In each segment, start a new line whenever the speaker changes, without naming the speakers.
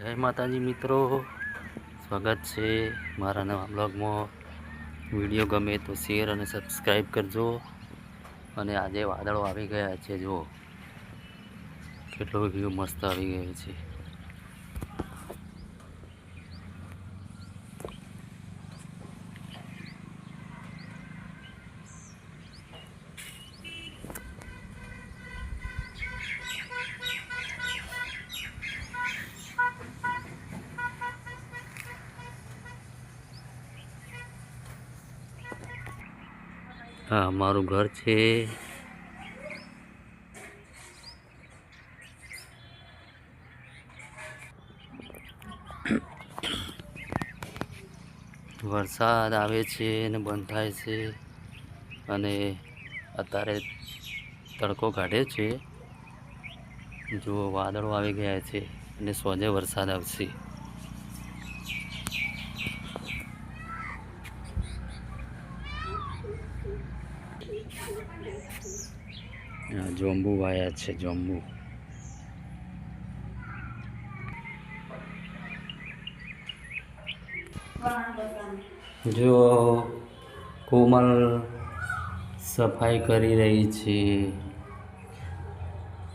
જય માતાજી મિત્રો. સ્વાગત છે મારા નવા બ્લોગમાં. વીડિયો ગમે તો શેર અને સબસ્ક્રાઈબ કરજો. અને આજે વાદળો આવી ગયા છે, જુઓ. કેટલો વ્યૂ મસ્ત આવી ગયો છે. હા અમારું ઘર છે. વરસાદ આવે છે અને બંધ થાય છે અને અત્યારે તડકો કાઢે છે. જો વાદળો આવી ગયા છે અને સોજે વરસાદ આવશે. જોંબુ વાયા છે જોંબુ. જો કોમલ સફાઈ કરી રહી છે.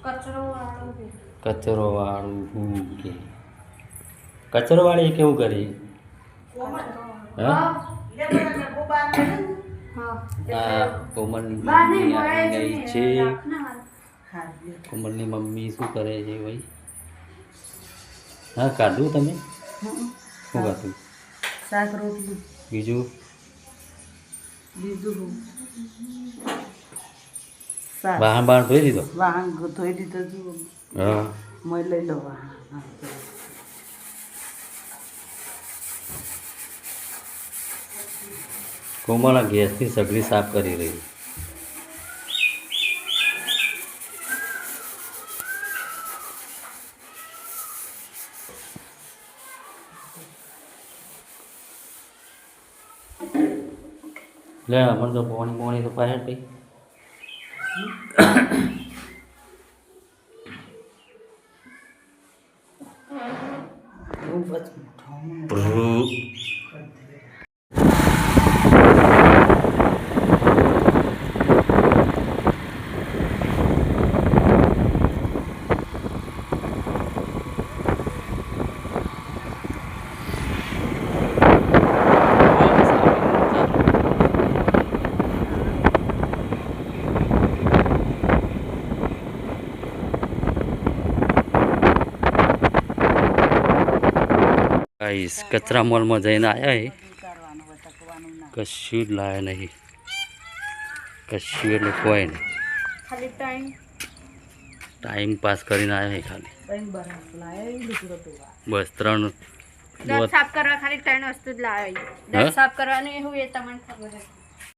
કચરો વાળો બી.
કચરો વાળું હું? કે કચરો વાળી કેવું કરી હા આ કોમલ મમ્મી આવી ગઈ છે. કોમલની મમ્મી શું કરે છે ભાઈ? હા કાઢું તમે. શું કાઢું?
શાક રોટલી.
બીજું?
બીજું વાહન
બહાર ધોઈ દીધો
વાહન ધોઈ દીધો
હા.
મય લઈ લો વાહન. હા, તો.
કોમલ આ ગેસની સગડી સાફ કરી રહી લે અમને તો પોણી પોણી તો પાછળ કઈ
બહુ જ મોટો.
ગાઈસ કચરા મોલમાં જઈને આવ્યા. કશું જ લાયા નહીં. કશું એટલે કોઈ નહીં.
ટાઈમ.
પાસ કરીને આવ્યા ખાલી. બસ ત્રણ
સાફ કરવા ખાલી ત્રણ વસ્તુ જ લાવી સાફ કરવાનું એવું એ તમને ખબર